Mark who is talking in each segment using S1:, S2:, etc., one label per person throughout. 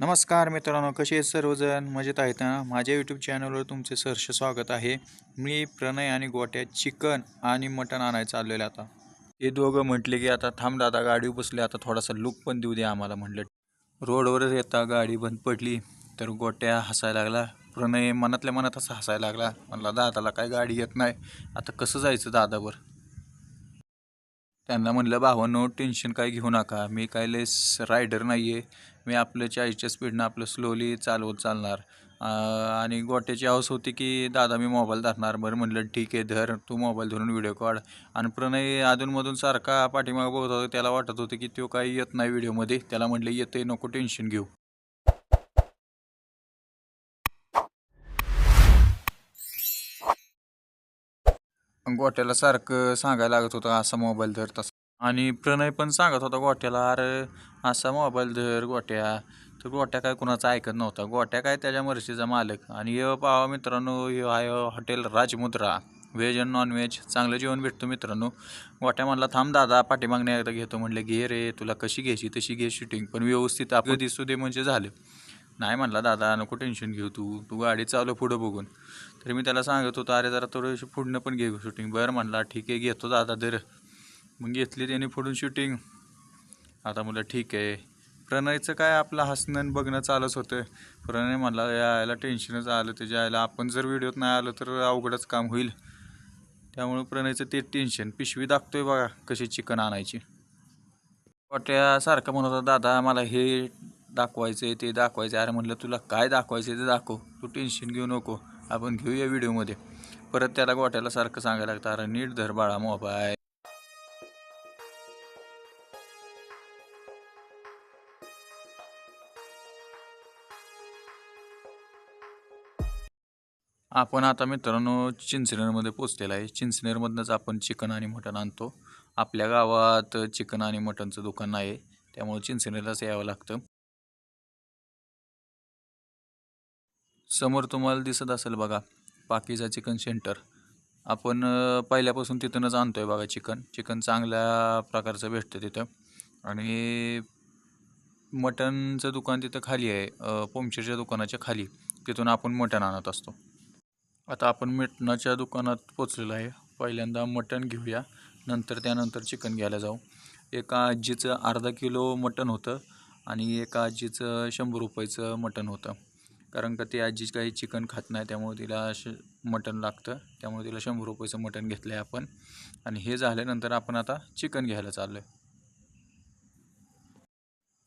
S1: नमस्कार मित्रांनो कसे आहेत सर्वजण? मजेत आहेत ना? माझ्या यूट्यूब चॅनलवर तुमचे सहर्ष स्वागत आहे. मी प्रणय आणि गोट्या चिकन आणि मटण आणायचं चाललेलं आता. हे दोघं म्हटले की आता थांब दादा गाडी बसली आता थोडासा लुक पण देऊ दे आम्हाला म्हटलं. रोडवरच येता गाडी बंद पडली तर गोट्या हसायला लागला. प्रणय मनातल्या मनात असं हसायला लागला. म्हणला दादाला काय गाडी येत नाही. आता कसं जायचं दादावर? त्यांना म्हणलं भावांनो टेन्शन काय घेऊ नका. मी काय लेस रायडर नाही आहे मी आपलं चाळीसच्या स्पीडनं आपलं स्लोली चालवत चालणार. आणि गोट्याची हौस होती की दादा मी मोबाईल धरणार. बरं म्हणलं ठीक आहे धर. तू मोबाईल धरून व्हिडिओ काढ. आणि प्रणय अधूनमधून सारखा पाठीमागं बघत होता. त्याला वाटत होतं की तो काही येत नाही व्हिडिओमध्ये त्याला म्हटलं येते नको टेन्शन घेऊ. गोट्याला सारखं सांगायला लागत होतं असा मोबाईल धर तसा आणि प्रणय पण सांगत होता गोट्याला अरे असा मोबाईल धर गोट्या. तर गोट्या काय कुणाचा ऐकत नव्हता. गोट्या काय त्याच्या मर्जीचा मालक. आणि हे पावा मित्रांनो हे आहे hotel Rajmudra. Veg and non veg चांगलं जेवण भेटतं मित्रांनो. गोट्या म्हणला थांब दादा पाठीमागणे एकदा घेतो. म्हणलं घे रे तुला कशी घ्यायची तशी घे शूटिंग पण व्यवस्थित आपलं दिसू दे म्हणजे झालं. नाही म्हणला दादा नको टेन्शन घेऊ तू. तू गाडी चालव पुढं बघून. तरी मी त्याला सांगत होतो अरे जरा थोडं पुढनं पण घे शूटिंग बरं म्हणला ठीक आहे घेतो दादा दर मग घेतली त्याने पुढून शूटिंग आता म्हणलं ठीक आहे. प्रणयचं काय आपलं हसणं आणि बघणं चालूच होतं. प्रणय मला यायला टेन्शनच आलं त्याच्या यायला आपण जर व्हिडिओत नाही आलं तर अवघडच काम होईल. त्यामुळं प्रणयचं ते टेन्शन पिशवी दाखतोय बघा कशी चिकन आणायची. वाट्यासारखं म्हणत होता दादा मला हे दाखवायचं आहे ते दाखवायचं आहे अरे म्हटलं तुला काय दाखवायचं आहे ते दाखव. तू टेन्शन घेऊ नको. आपण घेऊया व्हिडिओमध्ये परत त्याला गोट्याला सारखं सांगायला लागतं अरे नीट धर बाळा मोबाईल. आपण आता मित्रांनो चिंचनेरमध्ये पोचलेला आहे. चिंचनेरमधनंच आपण चिकन आणि मटण आणतो. आपल्या गावात चिकन आणि मटणचं दुकान आहे. त्यामुळे चिंचनेरलाच यावं लागतं. समोर तुम्हाला दिसत असेल बघा पाकिजा चिकन सेंटर. आपण पहिल्यापासून तिथूनच आणतोय बघा चिकन. चिकन चांगल्या प्रकारचं भेटतं तिथं. आणि मटणचं दुकान तिथं खाली आहे. अं, पोमशेरच्या दुकानाच्या खाली. तिथून आपण मटण आणत असतो. आता आपण मटणाच्या दुकानात पोचलेलो आहे. पहिल्यांदा मटण घेऊया. नंतर त्यानंतर चिकन घ्यायला जाऊ. एका आजीचं अर्धा किलो मटण होतं आणि एका आजीचं शंभर रुपयाचं मटण होतं. कारण का ती आजी काही चिकन खात नाही त्यामुळे तिला श मटण लागतं. त्यामुळे तिला शंभर रुपयाचं मटण घेतलं आहे आपण. आणि हे झाल्यानंतर आपण आता चिकन घ्यायला चाललो आहे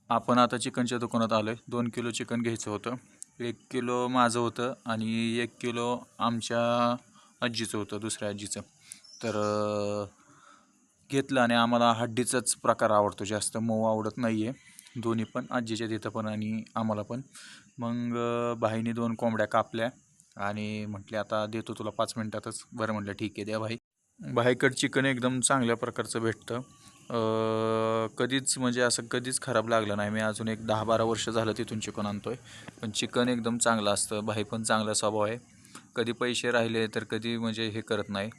S1: आपण आता चिकनच्या दुकानात आलो आहे दोन किलो चिकन घ्यायचं होतं. एक किलो माझं होतं आणि एक किलो आमच्या आजीचं होतं दुसऱ्या आजीचं. तर घेतलं आणि आम्हाला हड्डीचाच प्रकार आवडतो जास्त. मऊ आवडत नाही आहे दोन्ही पण आजीच्या तिथं पण आणि आम्हाला पण. मग भाईने दोन कोंबड्या कापल्या आणि म्हटले आता देतो तुला पाच मिनटातच. बरं म्हटलं ठीक आहे द्या भाई. भाईकडं चिकन एकदम चांगल्या प्रकारचं भेटतं. कधीच म्हणजे असं कधीच खराब लागलं नाही. मी अजून एक दहा बारा वर्ष झालं तिथून चिकन आणतो आहे पण चिकन एकदम चांगलं असतं. भाई पण चांगला स्वभाव आहे. कधी पैसे राहिले तर कधी म्हणजे हे करत नाही.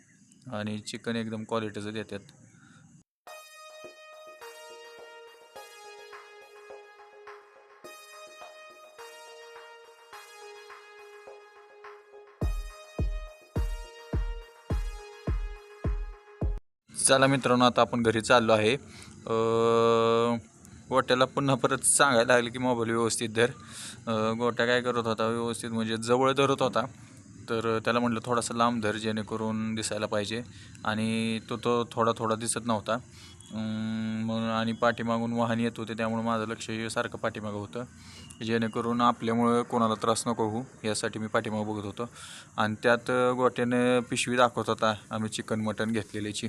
S1: आणि चिकन एकदम क्वालिटीचं देतात. चला मित्रांनो आता आपण घरी चाललो आहे. गोट्याला पुन्हा परत सांगायला लागले की मोबाईल व्यवस्थित धर. गोट्या काय करत होता? व्यवस्थित म्हणजे जवळ धरत होता. तर त्याला म्हटलं थोडासा लांब धर जेणेकरून दिसायला पाहिजे. आणि तो तो थोडा थोडा दिसत नव्हता. म्हणून आणि पाठीमागून वाहन येत होते त्यामुळे माझं लक्ष हे सारखं पाठीमागं होतं. जेणेकरून आपल्यामुळं कोणाला त्रास नको होऊ यासाठी मी पाठीमागं बघत होतो. आणि त्यात गोट्याने पिशवी दाखवत होता आम्ही चिकन मटण घेतलेल्याची.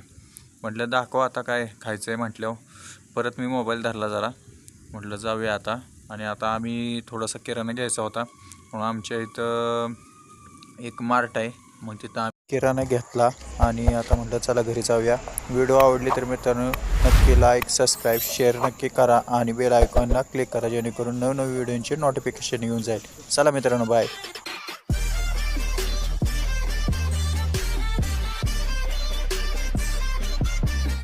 S1: म्हटलं दाखव आता काय खायचं आहे म्हटल्यावर परत मी मोबाईल धरला जरा. म्हटलं जाऊया आता. आणि आता आम्ही थोडासा किराणा घ्यायचा होता. म्हणून आमच्या इथं एक मार्ट आहे. मग तिथं आम्ही किराणा घेतला आणि आता म्हटलं चला घरी जाऊया. व्हिडिओ आवडली तर मित्रांनो नक्की लाईक सबस्क्राईब शेअर नक्की करा आणि बेल आयकॉनला क्लिक करा जेणेकरून नवनवी व्हिडिओचे नोटिफिकेशन येऊन जाईल. चला मित्रांनो बाय